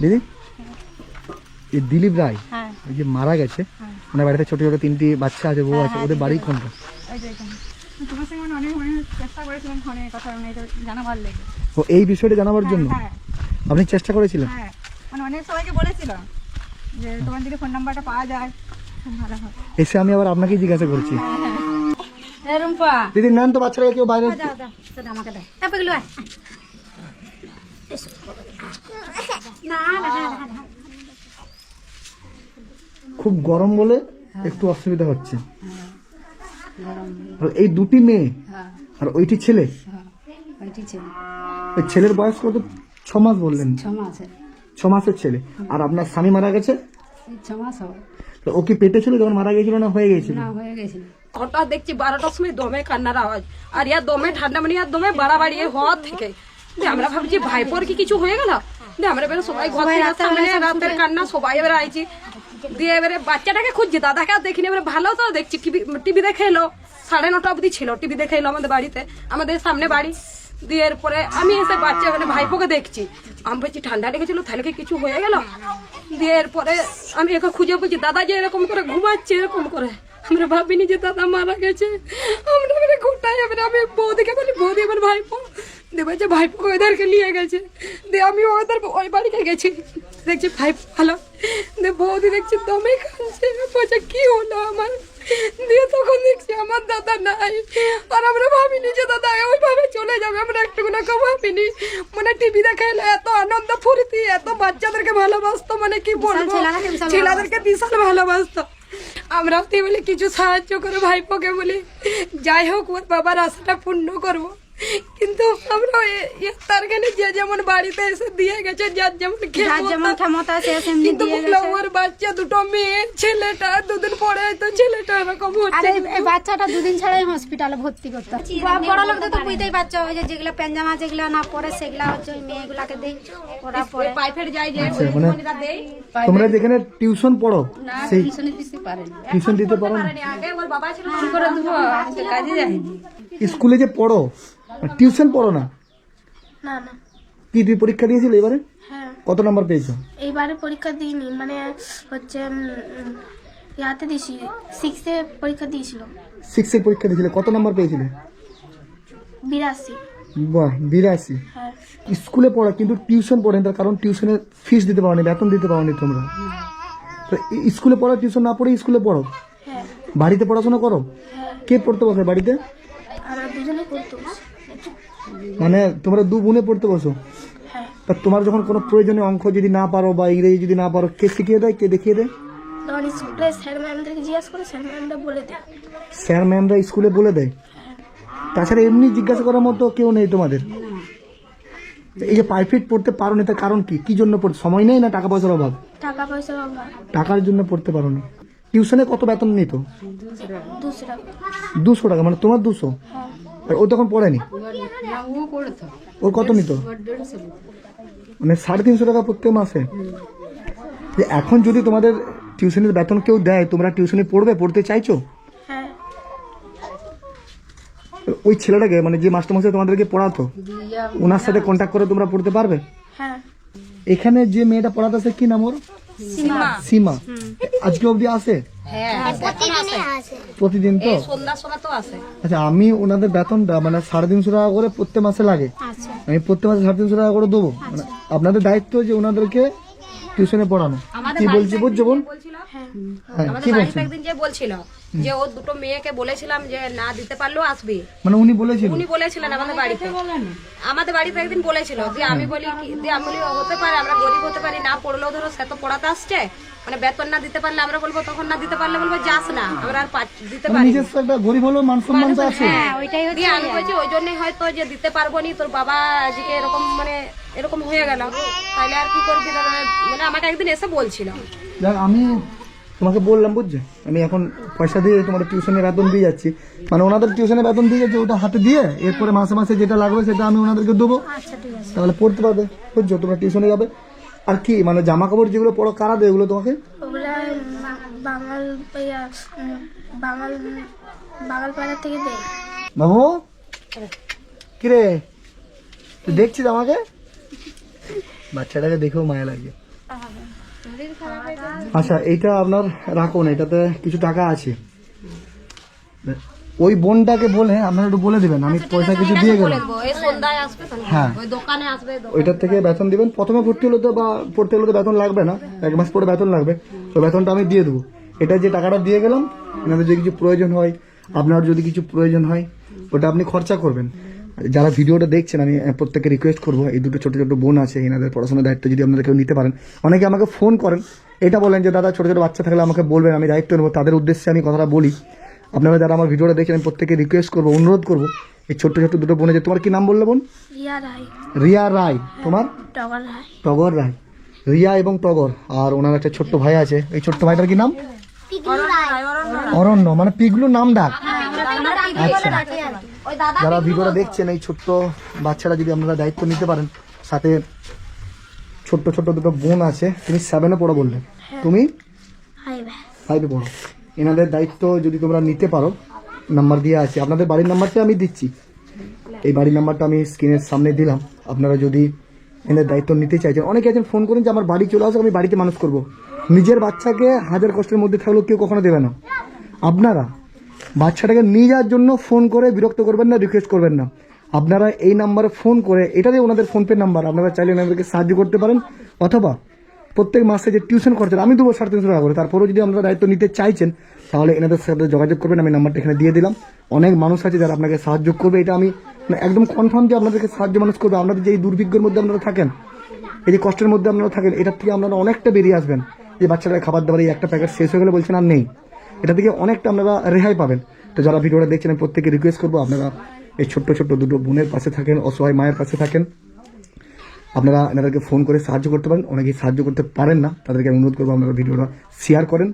দিদি? এই দিলীপ রায় হ্যাঁ। ওই যে মারা গেছে ওনার বাড়িতে ছোট ছোট তিনটি বাচ্চা আছে বউ আছে ওদের বাড়ি কোনটা? তোমার সঙ্গে মানে অনেক অনেক চেষ্টা করেছিলাম ফোনে কথা মানে লেগে। ও এই বিষয়টা জানাবার জন্য? হ্যাঁ। আপনি চেষ্টা করেছিলেন? হ্যাঁ মানে অনেক সবাইকে বলেছিলাম যে তোমার যদি ফোন নাম্বারটা পাওয়া যায় হয় এসে আমি আবার আপনাকেই জিজ্ঞাসা করছি। দিদি নেন তো বাচ্চারা কেউ বাইরে আমাকে দাও তারপর গেলো আয় না না না না খুব গরম বলে একটু অসুবিধা হচ্ছে। আর এই দুটি মেয়ে আর ওইটি ছেলে? ছেলের বয়স কত? ছ মাস বললেন। ছ মাসে ছ মাসের ছেলে। আর আপনার স্বামী মারা গেছে? তো ও কি পেটে ছিল যখন মারা হয়ে গেছিল না, হয়ে গেছিল হঠাৎ দেখছি বারোটার সময় দমে কান্নার আওয়াজ। আর ইয়ার দমে ঠান্ডা মানে ইয়ার দমে বাড়াবাড়ি হওয়ার থেকে। দিয়ে আমরা ভাবছি ভাইপোর কি কিছু হয়ে গেল? দিয়ে আমরা এবারে সবাই ঘর থেকে সামনে রাতের কান্না সবাই এবারে আইছি। দিয়ে এবারে বাচ্চাটাকে খুঁজছি দাদাকে আর দেখিনি এবারে ভালো তো দেখছি টিভি টিভি দেখে এলো। সাড়ে নটা অবধি ছিল টিভি দেখে এলো আমাদের বাড়িতে আমাদের সামনে বাড়ি। দিয়ে এরপরে আমি এসে বাচ্চা মানে ভাইপোকে দেখছি। আমি বলছি ঠান্ডা লেগেছিল তাহলে কি কিছু হয়ে গেল? দিয়ে এরপরে আমি একে খুঁজে বলছি দাদা যে এরকম করে ঘুমাচ্ছে এরকম করে। আমরা ভাবিনি যে দাদা মারা গেছে। আমরা এবারে গোটাই এবারে আমি বৌদিকে বলি বৌদি আমার ভাইপো। দিয়ে বলছে ভাইপো ওদেরকে নিয়ে গেছে। দিয়ে আমি ওদের ওই বাড়িতে গেছি। দেখছি ভাইপো ভালো। দিয়ে বৌদি দেখছি দমে কাঁদছে বলছে কি হলো আমার? দিয়ে তখন দেখছি আমার দাদা নাই। আর আমরা ভাবিনি যে দাদা ওইভাবে চলে যাবে। আমরা একটু কেউ ভাবিনি। মানে টিভি দেখে এলো এত আনন্দ ফুর্তি এত বাচ্চাদেরকে ভালোবাসতো মানে কি বলব? ছেলেদেরকে বিশাল ভালোবাসতো। আমরাও তো বলে কিছু সাহায্য করে ভাইপোকে বলি। যাই হোক ওর বাবার আশাটা পূর্ণ করব। কিন্তু আমরা এ যে যেমন বাড়িতে এসে দিয়ে গেছে যার যেমন যেমন ক্ষমতা আছে সেমনি কিন্তু ওর বাচ্চা দুটো মেয়ে ছেলেটা দুদিন পরে তো ছেলেটা এরকম হচ্ছে এই- এই বাচ্চাটা দুদিন ছাড়াই হসপিটালে ভর্তি করতে। হয়। বড় লোকদের তো বুঝতেই ওই যে যেগুলো পেঞ্জামা যেগুলো না পরে সেগুলো হচ্ছে ওই মেয়েগুলাকে দেই ওরা পরে। পাইপের যাই যে দেই। তোমরা যেখানে টিউশন পড়ো টিউশনি দিতে পারেনি। টিউশন দিতে পারো না। আগে ওর বাবা ছিল করে দেবো কাজে যায়নি। স্কুলে যে পড়ো টিউশন পড়ো না? না না। কি তুই পরীক্ষা দিয়েছিলে এবারে? হ্যাঁ। কত নাম্বার পেয়েছ? এইবারে পরীক্ষা দিইনি মানে হচ্ছে উম, ইয়াতে দিয়েছি সিক্সে পরীক্ষা দিয়েছিল। সিক্সের পরীক্ষা দিয়েছিলে কত নাম্বার পেয়েছিলে? বিরাশি। বাহ বিরাশি। হ্যাঁ। স্কুলে পড়া কিন্তু টিউশন পড়ে তার কারণ টিউশনের ফিস দিতে পারোনি বেতন দিতে পারোনি তোমরা। তো ই- স্কুলে পড়া টিউশন না পড়ে স্কুলে পড়ো? হ্যাঁ। বাড়িতে পড়াশোনা করো? হ্যাঁ। কে পড়তে বসে বাড়িতে? আমরা দুজনে করতে বসি। মানে তোমরা দু বোনে পড়তে বসো। হ্যাঁ। তা তোমার যখন কোনো প্রয়োজনীয় অঙ্ক যদি না পারো বা ইংরেজি যদি না পারো কে শিখিয়ে দেয় কে দেখিয়ে দেয়? তখন স্কুলে স্যার ম্যামদেরকে জিজ্ঞাসা করে স্যার ম্যামরা বলে দেয়। স্যার ম্যামরা স্কুলে বলে দেয়? তাছাড়া এমনি জিজ্ঞাসা করার মতো কেউ নেই তোমাদের? এই যে পারফেক্ট পড়তে পারো না তার কারণ কি? কি জন্য পড়তে সময় নেই না টাকা পয়সার অভাব? টাকা পয়সার অভাব। টাকার জন্য পড়তে পারো না। টিউশনে কত বেতন নিত? দুশো টাকা। দুশো টাকা মানে তোমার দুশো? হ্যাঁ। আর ও তখন পড়েনি? ও ওর কত নিত। মানে সাড়ে তিনশো টাকা প্রত্যেক মাসে? যে এখন যদি তোমাদের টিউশনের বেতন কেউ দেয় তোমরা টিউশনে পড়বে পড়তে চাইছো? হ্যাঁ। ওই ছেলেটাকে মানে যে মাস্টারমশাই তোমাদেরকে পড়াতো ওনার সাথে কন্ট্যাক্ট করে তোমরা পড়তে পারবে? হ্যাঁ। এখানে যে মেয়েটা পড়াতে আসে কি নাম ওর? সীমা। আজকে অবধি আসে হ্যাঁ। প্রতিদিন তো? আচ্ছা আমি ওনাদের বেতনটা মানে সাড়ে তিনশো টাকা করে প্রত্যেক মাসে লাগে। আমি প্রত্যেক মাসে সাড়ে তিনশো টাকা করে দেবো। মানে আপনাদের দায়িত্ব যে ওনাদেরকে টিউশনে পড়ানো। কি বলছি বুঝছ বোন? হ্যাঁ। আমাদের কি বলছি যে ওর দুটো মেয়েকে বলেছিলাম যে না দিতে পারলেও আসবে। মানে উনি বলেছিল উনি বলেছিলেন আমাদের বাড়িতে। আমাদের বাড়িতে একদিন বলেছিল যে আমি বলি যে আমি বলি হতে পারে আমরা গরিব হতে পারি না পড়লেও ধরো সে তো পড়াতে আসছে। মানে বেতন না দিতে পারলে আমরা বলব তখন না দিতে পারলে বলব যাস না আমরা আর দিতে মানে পারি নিজস্ব একটা গরিব হলেও মান সম্মান তো আছে। হ্যাঁ ওইটাই হচ্ছে আমি বলছি ওই জন্যই হয়তো যে দিতে পারব নি তোর বাবা আজকে এরকম মানে এরকম হয়ে গেল। তাহলে আর কি করবি? মানে আমাকে একদিন এসে বলছিল। আমি তোমাকে বললাম বুঝছ আমি এখন পয়সা দিয়ে তোমাদের টিউশনের বেতন দিয়ে যাচ্ছি। মানে ওনাদের টিউশনের বেতন দিয়ে যাচ্ছে ওটা হাতে দিয়ে এরপরে মাসে মাসে যেটা লাগবে সেটা আমি ওনাদেরকে দেবো। তাহলে পড়তে পারবে বুঝছ? তোমরা টিউশনে যাবে। আর কি মানে জামা কাপড় যেগুলো পড়ো কারা দেয় এগুলো তোমাকে? ওগুলা বা- বাঙাল বাঙাল বাঙাল পাড়া থেকে দেয়। বাবু? কিরে? তুই দেখছিস আমাকে? বাচ্চাটাকে দেখেও মায়া লাগে। আচ্ছা এইটা আপনার রাখুন এটাতে কিছু টাকা আছে। ওই বোনটাকে বলে আপনারা একটু বলে দিবেন আমি পয়সা কিছু দিয়ে গেলাম। হ্যাঁ। ওইটার থেকে বেতন দিবেন? প্রথমে ভর্তি হলে তো বা পড়তে হলে তো বেতন লাগবে না। এক মাস পরে বেতন লাগবে। তো বেতনটা আমি দিয়ে দেবো। এটা যে টাকাটা দিয়ে গেলাম আপনাদের যদি কিছু প্রয়োজন হয় আপনার যদি কিছু প্রয়োজন হয় ওটা আপনি খরচা করবেন। যারা ভিডিওটা দেখছেন আমি আহ, প্রত্যেককে রিকোয়েস্ট করব এই দুটো ছোটো ছোটো বোন আছে এনাদের পড়াশোনার দায়িত্ব যদি আপনারা কেউ নিতে পারেন। অনেকে আমাকে ফোন করেন এটা বলেন যে দাদা ছোটো ছোটো বাচ্চা থাকলে আমাকে বলবেন আমি দায়িত্ব নেব। তাদের উদ্দেশ্যে আমি কথাটা বলি। আপনারা যারা আমার ভিডিওটা দেখছেন আমি প্রত্যেকে রিকোয়েস্ট করব অনুরোধ করব এই ছোট্ট ছোট্ট দুটো বোনে যে তোমার কি নাম বললে বোন? রিয়া রায়। রিয়া রায়। তোমার? টগর রায়। টগর রায়। রিয়া এবং টগর। আর ওনার একটা ছোট্ট ভাই আছে। এই ছোট্ট ভাইটার কি নাম? অরণ্য মানে পিগলু নাম ডাক। আচ্ছা। যারা ভিডিওটা দেখছেন এই ছোট্ট বাচ্চারা যদি আপনারা দায়িত্ব নিতে পারেন সাথে ছোট্ট ছোট্ট দুটো বোন আছে তুমি সেভেনে পড়ো বললে তুমি? ফাইভে পড়ো। এনাদের দায়িত্ব যদি তোমরা নিতে পারো নাম্বার দিয়ে আছে। আপনাদের বাড়ির নাম্বারটা আমি দিচ্ছি। এই বাড়ির নাম্বারটা আমি স্ক্রিনের সামনে দিলাম। আপনারা যদি এনাদের দায়িত্ব নিতে চাইছেন অনেকে আছেন ফোন করেন যে আমার বাড়ি চলে আসো আমি বাড়িতে মানুষ করব। নিজের বাচ্চাকে হাজার কষ্টের মধ্যে থাকলেও কেউ কখনো দেবে না। আপনারা বাচ্চাটাকে নিয়ে যাওয়ার জন্য ফোন করে বিরক্ত করবেন না রিকোয়েস্ট করবেন না। আপনারা এই নাম্বারে ফোন করে এটাতে ওনাদের ফোনপে নাম্বার আপনারা চাইলে ওনাদেরকে সাহায্য করতে পারেন। অথবা প্রত্যেক মাসে যে টিউশন খরচা আমি দেবো সাড়ে তিনশো টাকা করে, তারপরেও যদি আপনারা দায়িত্ব নিতে চাইছেন, তাহলে এনাদের সাথে যোগাযোগ করবেন, আমি নাম্বারটা এখানে দিয়ে দিলাম। অনেক মানুষ আছে যারা আপনাকে সাহায্য করবে, এটা আমি মানে একদম কনফার্ম যে আপনাদেরকে সাহায্য মানুষ করবে। আপনাদের যে এই দুর্ভিক্ষের মধ্যে আপনারা থাকেন, এই যে কষ্টের মধ্যে আপনারা থাকেন, এটার থেকে আপনারা অনেকটা বেরিয়ে আসবেন। যে বাচ্চারা খাবার দাবার এই একটা প্যাকেট শেষ হয়ে গেলে বলছেন আর নেই। এটা থেকে অনেকটা আপনারা রেহাই পাবেন। তো যারা ভিডিওটা দেখছেন, আমি প্রত্যেকে রিকোয়েস্ট করব, আপনারা এই ছোট্ট ছোট্ট দুটো বোনের পাশে থাকেন, অসহায় মায়ের পাশে থাকেন। আপনারা এনাদেরকে ফোন করে সাহায্য করতে পারেন। অনেকেই সাহায্য করতে পারেন না। তাদেরকে আমি অনুরোধ করব আপনারা ভিডিওটা শেয়ার করেন।